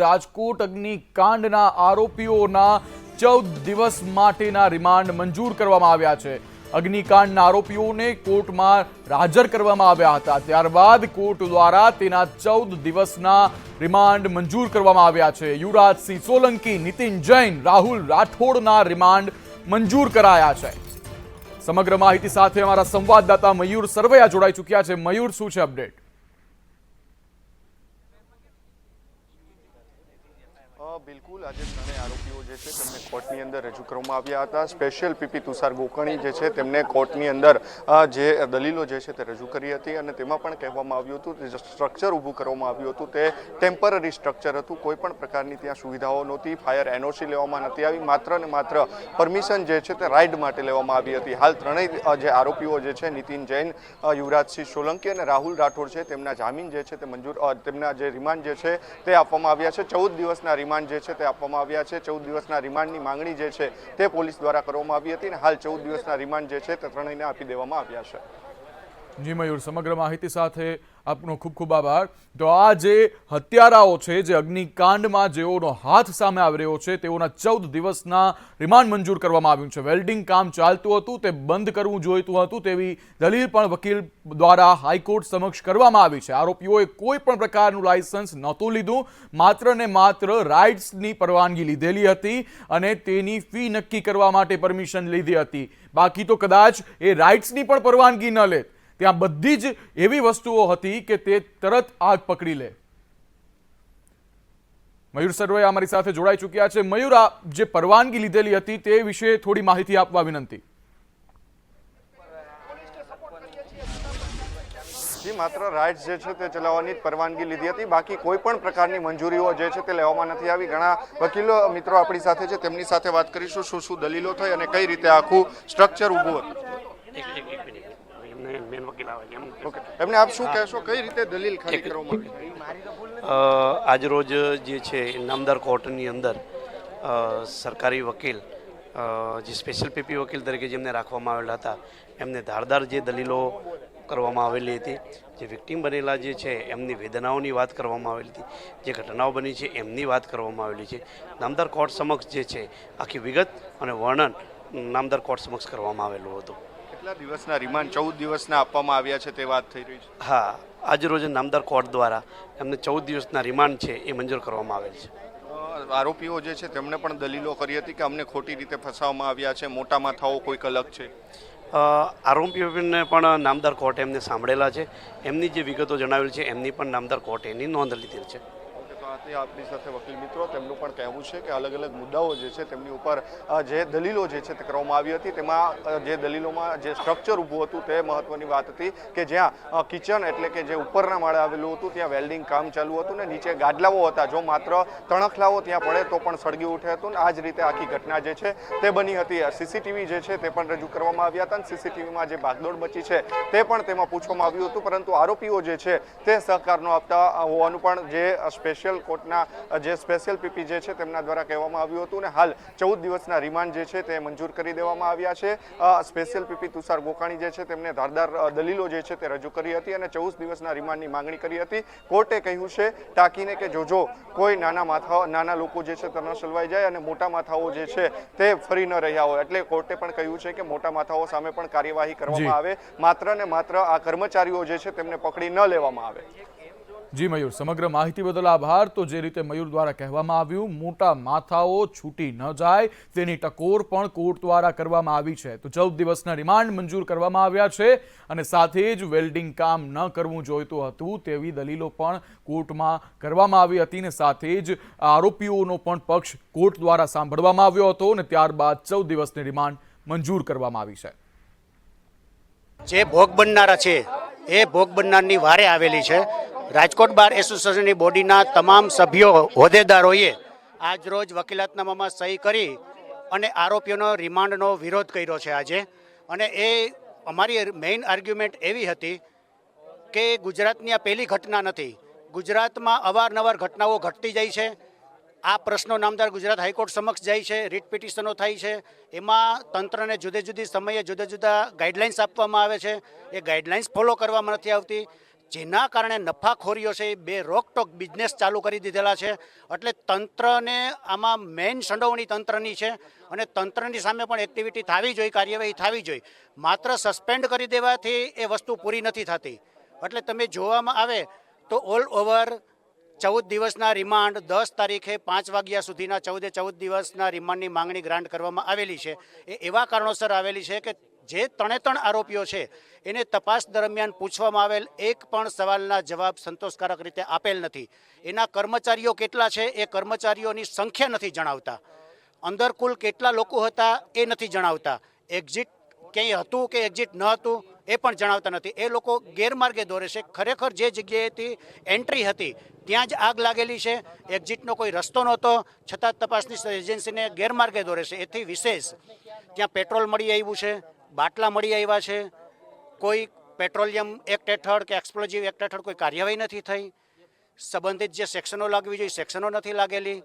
રાજકોટ અગ્નિકાંડના આરોપીઓના ચૌદ દિવસ માટેના રિમાન્ડ મંજૂર કરવામાં આવ્યા છે. અગ્નિકાંડના આરોપીઓને કોર્ટમાં હાજર કરવામાં આવ્યા હતા. ત્યારબાદ કોર્ટ દ્વારા તેના ચૌદ દિવસના રિમાન્ડ મંજૂર કરવામાં આવ્યા છે. યુવરાજસિંહ સોલંકી, નીતિન જૈન, રાહુલ રાઠોડના રિમાન્ડ મંજૂર કરાયા છે. સમગ્ર માહિતી સાથે અમારા સંવાદદાતા મયુર સરવૈયા જોડાઈ ચૂક્યા છે. મયુર, શું છે અપડેટ? બિલકુલ આજે ત્રણેય આરોપીઓ જે છે તેમને કોર્ટની અંદર રજૂ કરવામાં આવ્યા હતા. સ્પેશિયલ પીપી તુષાર ગોકણી જે છે તેમને કોર્ટની અંદર જે દલીલો જે છે તે રજૂ કરી હતી અને તેમાં પણ કહેવામાં આવ્યું હતું કે સ્ટ્રક્ચર ઊભું કરવામાં આવ્યું હતું તે ટેમ્પરરી સ્ટ્રક્ચર હતું. કોઈ પણ પ્રકારની ત્યાં સુવિધાઓ નહોતી. ફાયર એનઓસી લેવામાં નથી આવી. માત્ર ને માત્ર પરમિશન જે છે તે રાઇડ માટે લેવામાં આવી હતી. હાલ ત્રણેય જે આરોપીઓ જે છે નીતિન જૈન યુવરાજસિંહ સોલંકી અને રાહુલ રાઠોડ છે તેમના જામીન જે છે તે મંજૂર તેમના જે રિમાન્ડ જે છે તે આપવામાં આવ્યા છે. ચૌદ દિવસના રિમાન્ડ જે છે તે આપવામાં આવ્યા છે. ચૌદ દિવસના રિમાન્ડની માંગણી જે છે તે પોલીસ દ્વારા કરવામાં આવી હતી અને હાલ ચૌદ દિવસના રિમાન્ડ જે છે તે ત્રણેયને આપી દેવામાં આવ્યા છે. જી મયુર, સમગ્ર માહિતી સાથે આપનો ખૂબ ખૂબ આભાર. તો આ જે હત્યારાઓ છે, જે અગ્નિકાંડમાં જેઓનો હાથ સામે આવી રહ્યો છે, તેઓના ચૌદ દિવસના રિમાન્ડ મંજૂર કરવામાં આવ્યું છે. વેલ્ડિંગ કામ ચાલતું હતું, તે બંધ કરવું જોઈતું હતું, તેવી દલીલ પણ વકીલ દ્વારા હાઈકોર્ટ સમક્ષ કરવામાં આવી છે. આરોપીઓએ કોઈ પણ પ્રકારનું લાયસન્સ નહોતું લીધું, માત્ર ને માત્ર રાઇટ્સની પરવાનગી લીધેલી હતી અને તેની ફી નક્કી કરવા માટે પરમિશન લીધી હતી. બાકી તો કદાચ એ રાઇટ્સની પણ પરવાનગી ન લે. ત્યાં બધી જ એવી વસ્તુઓ હતી કે તે તરત આગ પકડી લે. મયુર સર્વે અમારી સાથે જોડાઈ ચૂક્યા છે. મયુર આ જે પરવાનગી લીધેલી હતી તે વિશે થોડી માહિતી આપવા વિનંતી. જી માત્ર રાઇડ્સ જે છે તે ચલાવવાની જ પરવાનગી લીધી હતી. બાકી કોઈ પણ પ્રકારની મંજૂરીઓ જે છે તે લેવામાં નથી આવી. ઘણા વકીલો મિત્રો આપણી સાથે છે તેમની સાથે વાત કરીશું. શું શું દલીલો થઈ અને કઈ રીતે આખું સ્ટ્રક્ચર ઊભું હતું? મેન વકીલ આવે છે ઓકે એમને આપ શું કહેશો? કઈ રીતે દલીલ ખાલી કરવા આવી? અ, આજરોજ જે છે નામદાર કોર્ટની અંદર સરકારી વકીલ જે સ્પેશિયલ પીપી વકીલ તરીકે જેમને રાખવામાં આવેલા હતા એમને ધારદાર જે દલીલો કરવામાં આવેલી હતી જે વિક્ટીમ બનેલા જે છે એમની વેદનાઓની વાત કરવામાં આવેલી હતી જે ઘટનાઓ બની છે એમની વાત કરવામાં આવેલી છે. નામદાર કોર્ટ સમક્ષ જે છે આખી વિગત અને વર્ણન નામદાર કોર્ટ સમક્ષ કરવામાં આવેલું હતું. કેટલા દિવસના રિમાન્ડ? ચૌદ દિવસના આપવામાં આવ્યા છે તે વાત થઈ રહી છે. હા આજરોજ નામદાર કોર્ટ દ્વારા એમને ચૌદ દિવસના રિમાન્ડ છે એ મંજૂર કરવામાં આવેલ છે. આરોપીઓ જે છે તેમણે પણ દલીલો કરી હતી કે અમને ખોટી રીતે ફસાવવામાં આવ્યા છે મોટા માથાઓ કોઈક અલગ છે. આરોપીઓને પણ નામદાર કોર્ટે એમને સાંભળેલા છે. એમની જે વિગતો જણાવેલ છે એમની પણ નામદાર કોર્ટે એની નોંધ લીધેલ છે. તો આપની સાથે વકીલ મિત્રો, તેમનું પણ કહેવું છે કે અલગ અલગ મુદ્દાઓ જે છે તેમની ઉપર જે દલીલો જે છે તે કરવામાં આવી હતી, તેમાં જે દલીલોમાં જે સ્ટ્રક્ચર ઊભું હતું તે મહત્વની વાત હતી કે જ્યાં કિચન એટલે કે જે ઉપરના માળે આવેલું હતું ત્યાં વેલ્ડિંગ કામ ચાલુ હતું ને નીચે ગાડલાઓ હતા, જો માત્ર તણખલાઓ ત્યાં પડે તો પણ સળગી ઉઠે હતું ને આ જ રીતે આખી ઘટના જે છે તે બની હતી. સીસીટીવી જે છે તે પણ રજૂ કરવામાં આવ્યા હતા અને સીસીટીવીમાં જે ભાગદોડ બચી છે તે પણ તેમાં પૂછવામાં આવ્યું હતું, પરંતુ આરોપીઓ જે છે તે સહકારનો આપતા હોવાનું પણ જે સ્પેશિયલ કોર્ટના જે સ્પેશિયલ પીપી જે છે તેમના દ્વારા કહેવામાં આવ્યું હતું ને હાલ ચૌદ દિવસના રિમાન્ડ જે છે તે મંજૂર કરી દેવામાં આવ્યા છે. સ્પેશિયલ પીપી તુષાર ગોકાણી જે છે તેમને ધારદાર દલીલો જે છે તે રજૂ કરી હતી અને ચૌદ દિવસના રિમાન્ડની માંગણી કરી હતી. કોર્ટે કહ્યું છે ટાંકીને કે જોજો કોઈ નાના માથા નાના લોકો જે છે તેના સલવાઈ જાય અને મોટા માથાઓ જે છે તે ફરી ન રહ્યા હોય. એટલે કોર્ટે પણ કહ્યું છે કે મોટા માથાઓ સામે પણ કાર્યવાહી કરવામાં આવે. માત્ર ને માત્ર આ કર્મચારીઓ જે છે તેમને પકડી ન લેવામાં આવે. જી મયુર, સમગ્ર માહિતી બદલ આભાર. તો જે રીતે મયુર દ્વારા કહેવામાં આવ્યું, મોટા માથાઓ છૂટી ન જાય, તેની ટકોર પણ કોર્ટ દ્વારા કરવામાં આવી છે. તો ચૌદ દિવસના રિમાન્ડ મંજૂર કરવામાં આવ્યા છે અને સાથે જ વેલ્ડિંગ કામ ન કરવું જોઈતું હતું તેવી દલીલો પણ કોર્ટમાં કરવામાં આવી હતી ને સાથે જ આરોપીઓનો પણ પક્ષ કોર્ટ દ્વારા સાંભળવામાં આવ્યો હતો અને ત્યારબાદ ચૌદ દિવસની રિમાન્ડ મંજૂર કરવામાં આવી છે. જે ભોગ બનનારા છે એ ભોગ બનનારની વારે આવેલી છે. રાજકોટ બાર એસોસિએશનની બોડીના તમામ સભ્યો હોદ્દેદારોએ આજ રોજ વકીલાતનામામાં સહી કરી અને આરોપીઓનો રિમાન્ડનો વિરોધ કર્યો છે આજે. અને એ અમારી મેઇન આર્ગ્યુમેન્ટ એવી હતી કે ગુજરાતની આ પહેલી ઘટના નથી. ગુજરાતમાં અવારનવાર ઘટનાઓ ઘટતી જાય છે. આ પ્રશ્નો નામદાર ગુજરાત હાઈકોર્ટ સમક્ષ જાય છે, રીટ પિટિશનો થાય છે. એમાં તંત્રને જુદી જુદી સમયે જુદા જુદા ગાઈડલાઇન્સ આપવામાં આવે છે. એ ગાઈડલાઇન્સ ફોલો કરવામાં નથી આવતી. જેના કારણે નફાખોરીઓ છે એ બે રોકટોક બિઝનેસ ચાલુ કરી દીધેલા છે. એટલે તંત્રને આમાં મેઇન સંડોવણી તંત્રની છે અને તંત્રની સામે પણ એક્ટિવિટી થવી જોઈએ, કાર્યવાહી થવી જોઈએ. માત્ર સસ્પેન્ડ કરી દેવાથી એ વસ્તુ પૂરી નથી થતી. એટલે તમે જોવામાં આવે તો ઓલ ઓવર ચૌદ દિવસના રિમાન્ડ દસ તારીખે પાંચ વાગ્યા સુધીના ચૌદે ચૌદ દિવસના રિમાન્ડની માંગણી ગ્રાન્ટ કરવામાં આવેલી છે. એ એવા કારણોસર આવેલી છે કે જે ત્રણે ત્રણ આરોપીઓ છે, એને તપાસ દરમિયાન પૂછવામાં આવેલ એક પણ સવાલના જવાબ સંતોષકારક રીતે આપેલ નથી. એના કર્મચારીઓ કેટલા છે એ કર્મચારીઓની સંખ્યા નથી જણાવતા. અંદર કુલ કેટલા લોકો હતા એ નથી જણાવતા. એક્ઝિટ ક્યાંય હતું કે એક્ઝિટ ન હતું, એ પણ જણાવતા નથી. એ લોકો ગેરમાર્ગે દોરે છે. ખરેખર જે જગ્યાએથી એન્ટ્રી હતી, ત્યાં જ આગ લાગેલી છે. એક્ઝિટનો કોઈ રસ્તો નહોતો. છતાં તપાસની એજન્સીને ગેરમાર્ગે દોરે છે. એથી વિશેષ ત્યાં પેટ્રોલ મળી આવ્યું છે, બાટલા મળી આવ્યા છે. કોઈ પેટ્રોલિયમ એક્ટ હેઠળ કે એક્સપ્લોઝિવ એક્ટ હેઠળ કોઈ કાર્યવાહી નથી થઈ. સંબંધિત જે સેક્શનો લાગવી જોઈએ સેક્શનો નથી લાગેલી.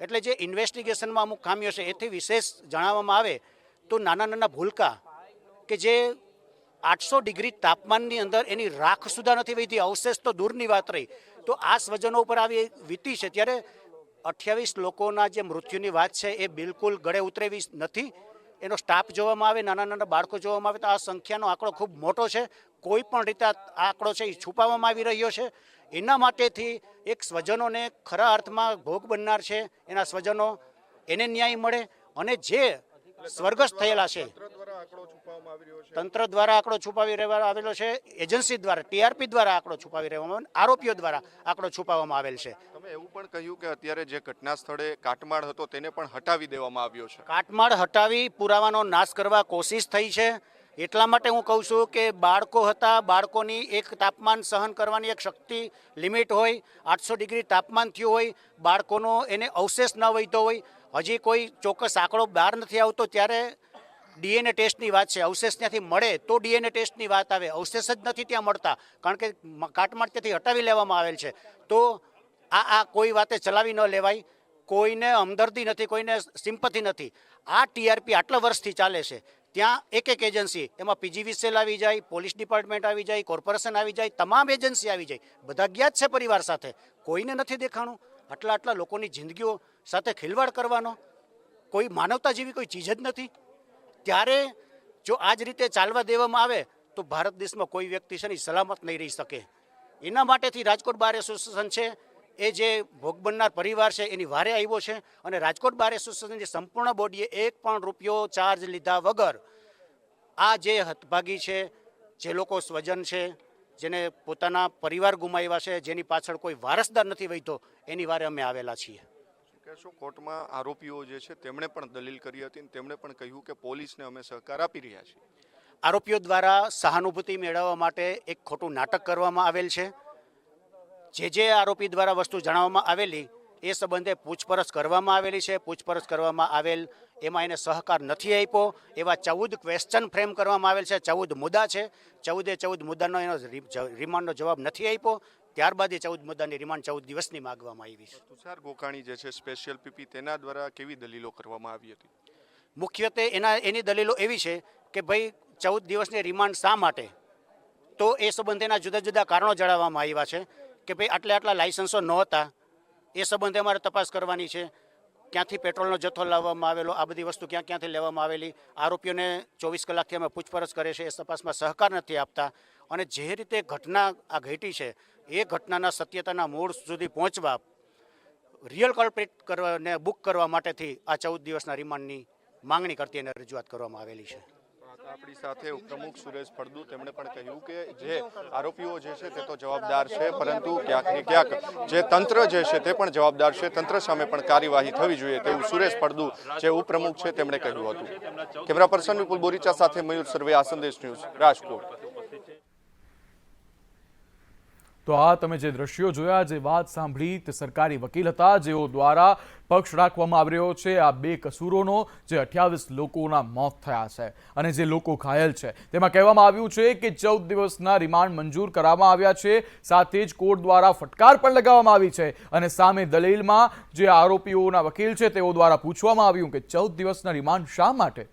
એટલે જે ઇન્વેસ્ટિગેશનમાં અમુક ખામીઓ છે, એથી વિશેષ જણાવવામાં આવે તો નાના નાના ભૂલકા કે જે આઠસો ડિગ્રી તાપમાનની અંદર એની રાખ સુધા નથી વહીતી, અવશેષ તો દૂરની વાત રહી. તો આ સ્વજનો ઉપર આવી વીતી છે. ત્યારે અઠ્યાવીસ લોકોના જે મૃત્યુની વાત છે એ બિલકુલ ગળે ઉતરેવી નથી. એનો સ્ટાફ જોવામાં આવે, નાના નાના બાળકો જોવામાં આવે, તો આ સંખ્યાનો આંકડો ખૂબ મોટો છે. કોઈ પણ રીતે આ આંકડો છે એ છુપાવવામાં આવી રહ્યો છે. એના માટેથી એક સ્વજનોને ખરા અર્થમાં ભોગ બનનાર છે એના સ્વજનો. એને ન્યાય મળે અને જે સ્વર્ગસ્થ થયેલા છે તંત્ર દ્વારા આંકડો છુપાવી રહેવામાં આવેલો છે એજન્સી દ્વારા ટીઆરપી દ્વારા આંકડો છુપાવી રહેવામાં આરોપીઓ દ્વારા આંકડો છુપાવવામાં આવેલ છે. તમે એવું પણ કહ્યું કે અત્યારે જે ઘટના સ્થળે કાટમાળ હતો તેને પણ હટાવી દેવામાં આવ્યો છે. કાટમાળ હટાવી પુરાવાનો નાશ કરવા કોશિશ થઈ છે. એટલા માટે હું કહું છું કે બાળકો હતા બાળકોની એક તાપમાન સહન કરવાની એક શક્તિ લિમિટ હોય આઠસો ડિગ્રી તાપમાન થયું હોય બાળકોનો એને અવશેષ ન વહીતો હોય હજી કોઈ ચોક્કસ આંકડો બહાર નથી આવતો ત્યારે ડીએનએ ટેસ્ટની વાત છે, અવશેષ ત્યાંથી મળે તો ડીએનએ ટેસ્ટની વાત આવે. અવશેષ જ નથી ત્યાં મળતા, કારણ કે કાટમાળ ત્યાંથી હટાવી લેવામાં આવેલ છે. તો આ આ કોઈ વાતે ચલાવી ન લેવાય. કોઈને હમદર્દી નથી, કોઈને સિમ્પથી નથી. આ ટીઆરપી આટલા વર્ષથી ચાલે છે. ત્યાં એક એક એજન્સી, એમાં પીજીવીસીએલ આવી જાય, પોલીસ ડિપાર્ટમેન્ટ આવી જાય, કોર્પોરેશન આવી જાય, તમામ એજન્સી આવી જાય. બધા ગયા જ છે પરિવાર સાથે. કોઈને નથી દેખાણું. આટલા આટલા લોકોની જિંદગીઓ સાથે ખિલવાડ કરવાનો કોઈ માનવતા જેવી કોઈ ચીજ જ નથી. ત્યારે જો આ જ રીતે ચાલવા દેવામાં આવે, તો ભારત દેશમાં કોઈ વ્યક્તિ છે ને સલામત નહીં રહી શકે. એના માટેથી રાજકોટ બાર એસોસિએશન છે, એ જે ભોગ બનનાર પરિવાર છે, એની વારે આવ્યો છે અને રાજકોટ બાર એસોસિએશનની સંપૂર્ણ બોડીએ એક પણ રૂપિયો ચાર્જ લીધા વગર આ જે હતભાગી છે, જે લોકો સ્વજન છે, જેને પોતાના પરિવાર ગુમાવ્યા છે, જેની પાછળ કોઈ વારસદાર નથી વહીતો, એની વારે અમે આવેલા છીએ. કહેશો કોર્ટમાં આરોપીઓ જે છે તેમણે પણ દલીલ કરી હતી અને તેમણે પણ કહ્યું કે પોલીસને અમે સહકાર આપી રહ્યા છીએ. આરોપીઓ દ્વારા સહાનુભૂતિ મેળવવા માટે એક ખોટું નાટક કરવામાં આવેલ છે. જે જે આરોપી દ્વારા વસ્તુ જણાવવામાં આવેલી, એ સંબંધે પૂછપરછ કરવામાં આવેલી છે. પૂછપરછ કરવામાં આવેલ, એમાં એને સહકાર નથી આપ્યો. એવા ચૌદ ક્વેશ્ચન ફ્રેમ કરવામાં આવેલ છે. ચૌદ મુદ્દા છે. ચૌદે ચૌદ મુદ્દાનો એનો રિમાન્ડનો જવાબ નથી આપ્યો. ત્યારબાદ એ ચૌદ મુદ્દાની રિમાન્ડ ચૌદ દિવસની માગવામાં આવી છે. તુષાર ગોકાણી જે છે સ્પેશિયલ પીપી તેના દ્વારા કેવી દલીલો કરવામાં આવી હતી? મુખ્યત્વે એના એની દલીલો એવી છે કે ભાઈ ચૌદ દિવસની રિમાન્ડ શા માટે? તો એ સંબંધેના જુદા જુદા કારણો જણાવવામાં આવ્યા છે કે ભાઈ આટલા આટલા લાયસન્સો નહોતા એ સંબંધે અમારે તપાસ કરવાની છે. ક્યાંથી પેટ્રોલનો જથ્થો લાવવામાં આવેલો આ બધી વસ્તુ ક્યાં ક્યાંથી લેવામાં આવેલી આરોપીઓને ચોવીસ કલાકથી અમે પૂછપરછ કરે છે એ તપાસમાં સહકાર નથી આપતા. અને જે રીતે ઘટના આ ઘટી છે એ ઘટનાના સત્યતાના મૂળ સુધી પહોંચવા રિયલ કલ્પ્રિટ કરવાને બુક કરવા માટેથી આ ચૌદ દિવસના રિમાન્ડની માંગણી કરતી અને રજૂઆત કરવામાં આવેલી છે. આપણી સાથે ઉપપ્રમુખ સુરેશ ફળદુ, તેમણે પણ કહ્યું કે જે આરોપીઓ જે છે તે તો જવાબદાર છે, પરંતુ ક્યાંક ને ક્યાંક જે તંત્ર જે છે તે પણ જવાબદાર છે, તંત્ર સામે પણ કાર્યવાહી થવી જોઈએ તેવું સુરેશ ફળદુ, જે ઉપપ્રમુખ છે, તેમણે કહ્યું હતું. કેમેરા પર્સન વિપુલ બોરીચા સાથે મયુર સર્વે આ સંદેશ ન્યૂઝ રાજકોટ. તો આ તમે જે દ્રશ્યો જોયા, જે વાત સાંભળી તે સરકારી વકીલ હતા, જેઓ દ્વારા પક્ષ રાખવામાં આવી રહ્યો છે. આ બે કસૂરોનો જે અઠ્યાવીસ લોકોના મોત થયા છે અને જે લોકો ઘાયલ છે. તેમાં કહેવામાં આવ્યું છે કે ચૌદ દિવસના રિમાન્ડ મંજૂર કરવામાં આવ્યા છે. સાથે જ કોર્ટ દ્વારા ફટકાર પણ લગાવવામાં આવી છે અને સામે દલીલમાં જે આરોપીઓના વકીલ છે તેઓ દ્વારા પૂછવામાં આવ્યું કે ચૌદ દિવસના રિમાન્ડ શા માટે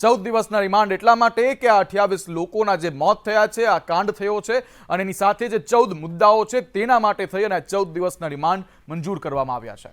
ચૌદ દિવસના રિમાન્ડ એટલા માટે કે આ અઠ્યાવીસ લોકોના જે મોત થયા છે, આ કાંડ થયો છે અને એની સાથે જે ચૌદ મુદ્દાઓ છે તેના માટે થઈ અને ચૌદ દિવસના રિમાન્ડ મંજૂર કરવામાં આવ્યા છે.